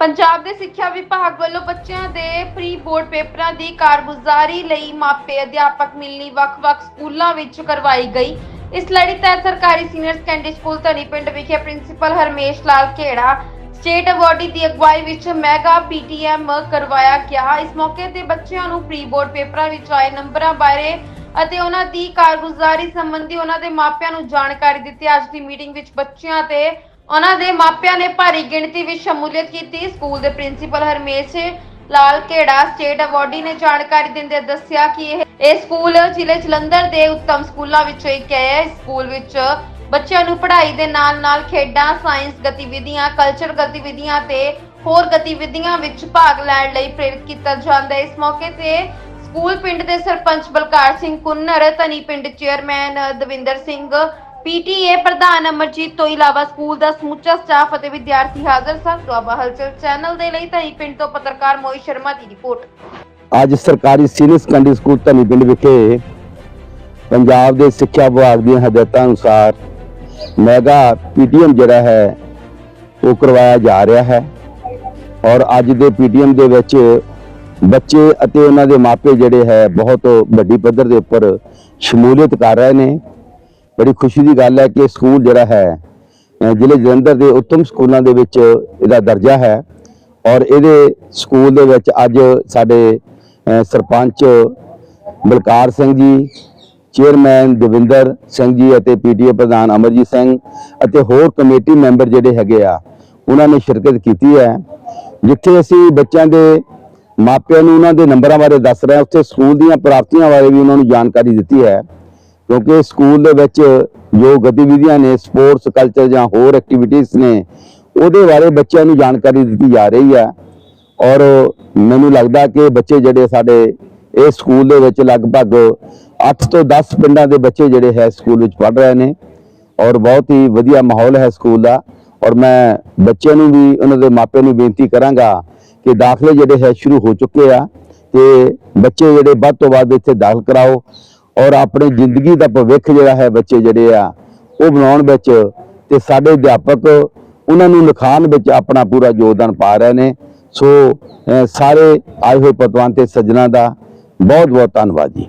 ਪੰਜਾਬ ਦੇ ਸਿੱਖਿਆ ਵਿਭਾਗ ਵੱਲੋਂ ਬੱਚਿਆਂ ਦੇ ਪ੍ਰੀ ਬੋਰਡ ਪੇਪਰਾਂ ਦੀ ਕਾਰਗੁਜ਼ਾਰੀ ਲਈ ਮਾਪੇ, ਅਧਿਆਪਕ ਮਿਲਣੀ ਵੱਖ-ਵੱਖ ਸਕੂਲਾਂ ਵਿੱਚ ਕਰਵਾਈ ਗਈ। ਇਸ ਲੜੀ ਤਹਿਤ ਸਰਕਾਰੀ ਸੀਨੀਅਰ ਸੈਕੰਡਰੀ ਸਕੂਲ ਧਨੀ ਵਿਖੇ principal Harmesh Lal Khera state awardee ਦੀ ਅਗਵਾਈ ਵਿੱਚ ਮੈਗਾ ਪੀਟੀਐਮ ਕਰਵਾਇਆ ਗਿਆ। ਇਸ ਮੌਕੇ ਤੇ ਬੱਚਿਆਂ ਨੂੰ ਪ੍ਰੀ ਬੋਰਡ ਪੇਪਰਾਂ ਵਿੱਚ ਆਏ ਨੰਬਰਾਂ ਬਾਰੇ ਅਤੇ ਉਹਨਾਂ ਦੀ ਕਾਰਗੁਜ਼ਾਰੀ ਸੰਬੰਧੀ ਉਹਨਾਂ ਦੇ ਮਾਪਿਆਂ ਨੂੰ ਜਾਣਕਾਰੀ ਦਿੱਤੀ। ਅੱਜ ਦੀ ਮੀਟਿੰਗ ਵਿੱਚ ਬੱਚਿਆਂ ਤੇ ਉਹਨਾਂ ਦੇ ਮਾਪਿਆਂ ਨੇ ਭਾਰੀ ਗਿਣਤੀ ਵਿੱਚ ਸ਼ਮੂਲੀਅਤ ਕੀਤੀ। ਸਕੂਲ ਦੇ principal Harmesh Lal Khera state awardee ਨੇ ਜਾਣਕਾਰੀ ਦਿੰਦੇ ਦੱਸਿਆ ਕਿ ਇਹ ਇਹ ਸਕੂਲ ਜ਼ਿਲ੍ਹੇ ਜਲੰਧਰ ਦੇ ਉੱਤਮ ਸਕੂਲਾਂ ਵਿੱਚੋਂ ਇੱਕ ਹੈ। ਇਸ ਸਕੂਲ ਵਿੱਚ ਬੱਚਿਆਂ ਨੂੰ ਪੜ੍ਹਾਈ ਦੇ ਨਾਲ-ਨਾਲ ਖੇਡਾਂ, ਸਾਇੰਸ ਗਤੀਵਿਧੀਆਂ, ਕਲਚਰ ਗਤੀਵਿਧੀਆਂ ਤੇ ਹੋਰ ਗਤੀਵਿਧੀਆਂ ਵਿੱਚ ਭਾਗ ਲੈਣ ਲਈ ਪ੍ਰੇਰਿਤ ਕੀਤਾ ਜਾਂਦਾ ਹੈ। ਇਸ ਮੌਕੇ ਤੇ ਸਕੂਲ ਪਿੰਡ ਦੇ ਸਰਪੰਚ ਬਲਕਾਰ ਸਿੰਘ ਕੁੰਨਰ, ਧਨੀ ਪਿੰਡ ਚੇਅਰਮੈਨ ਦਵਿੰਦਰ ਸਿੰਘ ਪੀਟੀਏ ਪ੍ਰਧਾਨ ਅਮਰਜੀਤ ਤੋਂ ਇਲਾਵਾ ਸਕੂਲ ਦਾ ਸਮੁੱਚਾ ਸਟਾਫ ਅਤੇ ਵਿਦਿਆਰਥੀ ਹਾਜ਼ਰ ਸਨ। ਦੁਆਬਾ ਹਲਚਲ ਚੈਨਲ ਦੇ ਲਈ ਧਨੀ ਪਿੰਡ ਤੋਂ ਪੱਤਰਕਾਰ ਮੋਹਿਤ ਸ਼ਰਮਾ ਦੀ ਰਿਪੋਰਟ। ਅੱਜ ਸਰਕਾਰੀ ਸੀਨੀਅਰ ਸੈਕੰਡਰੀ ਸਕੂਲ ਧਨੀ ਪਿੰਡ ਵਿਖੇ ਪੰਜਾਬ ਦੇ ਸਿੱਖਿਆ ਵਿਭਾਗ ਦੀਆਂ ਹਦਾਇਤਾਂ ਅਨੁਸਾਰ ਮੈਗਾ ਪੀਟੀਐਮ ਜਿਹੜਾ ਹੈ, ਉਹ ਕਰਵਾਇਆ ਜਾ ਰਿਹਾ ਹੈ। ਔਰ ਅੱਜ ਦੇ ਪੀਟੀਐਮ ਦੇ ਵਿੱਚ ਬੱਚੇ ਅਤੇ ਉਹਨਾਂ ਦੇ ਮਾਪੇ ਜਿਹੜੇ ਹੈ, ਬਹੁਤ ਵੱਡੀ ਪੱਧਰ ਦੇ ਉੱਪਰ ਸ਼ਮੂਲੀਅਤ ਕਰ ਰਹੇ ਨੇ। ਬੜੀ ਖੁਸ਼ੀ ਦੀ ਗੱਲ ਹੈ ਕਿ ਸਕੂਲ ਜਿਹੜਾ ਹੈ ਜ਼ਿਲ੍ਹੇ ਜਲੰਧਰ ਦੇ ਉੱਤਮ ਸਕੂਲਾਂ ਦੇ ਵਿੱਚ ਇਹਦਾ ਦਰਜਾ ਹੈ ਔਰ ਇਹਦੇ ਸਕੂਲ ਦੇ ਵਿੱਚ ਅੱਜ ਸਾਡੇ ਸਰਪੰਚ ਬਲਕਾਰ ਸਿੰਘ ਜੀ, ਚੇਅਰਮੈਨ ਦਵਿੰਦਰ ਸਿੰਘ ਜੀ ਅਤੇ ਪੀਟੀਏ ਪ੍ਰਧਾਨ ਅਮਰਜੀਤ ਸਿੰਘ ਅਤੇ ਹੋਰ ਕਮੇਟੀ ਮੈਂਬਰ ਜਿਹੜੇ ਹੈਗੇ ਆ, ਉਹਨਾਂ ਨੇ ਸ਼ਿਰਕਤ ਕੀਤੀ ਹੈ, ਜਿੱਥੇ ਅਸੀਂ ਬੱਚਿਆਂ ਦੇ ਮਾਪਿਆਂ ਨੂੰ ਉਹਨਾਂ ਦੇ ਨੰਬਰਾਂ ਬਾਰੇ ਦੱਸ ਰਹੇ ਹਾਂ, ਉੱਥੇ ਸਕੂਲ ਦੀਆਂ ਪ੍ਰਾਪਤੀਆਂ ਬਾਰੇ ਵੀ ਉਹਨਾਂ ਨੂੰ ਜਾਣਕਾਰੀ ਦਿੱਤੀ ਹੈ। ਕਿਉਂਕਿ ਸਕੂਲ ਦੇ ਵਿੱਚ ਜੋ ਗਤੀਵਿਧੀਆਂ ਨੇ ਸਪੋਰਟਸ ਕਲਚਰ ਜਾਂ ਹੋਰ ਐਕਟੀਵਿਟੀਜ਼ ਨੇ, ਉਹਦੇ ਬਾਰੇ ਬੱਚਿਆਂ ਨੂੰ ਜਾਣਕਾਰੀ ਦਿੱਤੀ ਜਾ ਰਹੀ ਹੈ। ਔਰ ਮੈਨੂੰ ਲੱਗਦਾ ਕਿ ਬੱਚੇ ਜਿਹੜੇ ਸਾਡੇ ਇਸ ਸਕੂਲ ਦੇ ਵਿੱਚ ਲਗਭਗ 8 ਤੋਂ 10 ਪਿੰਡਾਂ ਦੇ ਬੱਚੇ ਜਿਹੜੇ ਹੈ ਸਕੂਲ ਵਿੱਚ ਪੜ੍ਹ ਰਹੇ ਨੇ ਔਰ ਬਹੁਤ ਹੀ ਵਧੀਆ ਮਾਹੌਲ ਹੈ ਸਕੂਲ ਦਾ। ਔਰ ਮੈਂ ਬੱਚਿਆਂ ਨੂੰ ਵੀ, ਉਹਨਾਂ ਦੇ ਮਾਪਿਆਂ ਨੂੰ ਬੇਨਤੀ ਕਰਾਂਗਾ ਕਿ ਦਾਖਲੇ ਜਿਹੜੇ ਹੈ ਸ਼ੁਰੂ ਹੋ ਚੁੱਕੇ ਆ ਤੇ ਬੱਚੇ ਜਿਹੜੇ ਵੱਧ ਤੋਂ ਵੱਧ ਇੱਥੇ ਦਾਖਲ ਕਰਾਓ। ਔਰ ਆਪਣੀ ਜ਼ਿੰਦਗੀ ਦਾ ਭਵਿੱਖ ਜਿਹੜਾ ਹੈ ਬੱਚੇ ਜਿਹੜੇ ਆ, ਉਹ ਬਣਾਉਣ ਵਿੱਚ ਤੇ ਸਾਡੇ ਅਧਿਆਪਕ ਉਹਨਾਂ ਨੂੰ ਲਿਖਾਣ ਵਿੱਚ ਆਪਣਾ ਪੂਰਾ ਯੋਗਦਾਨ ਪਾ ਰਹੇ ਨੇ। ਸੋ ਸਾਰੇ ਆਏ ਹੋਏ ਪਤਵੰਤ ਤੇ ਸੱਜਣਾ ਦਾ ਬਹੁਤ ਬਹੁਤ ਧੰਨਵਾਦ ਜੀ।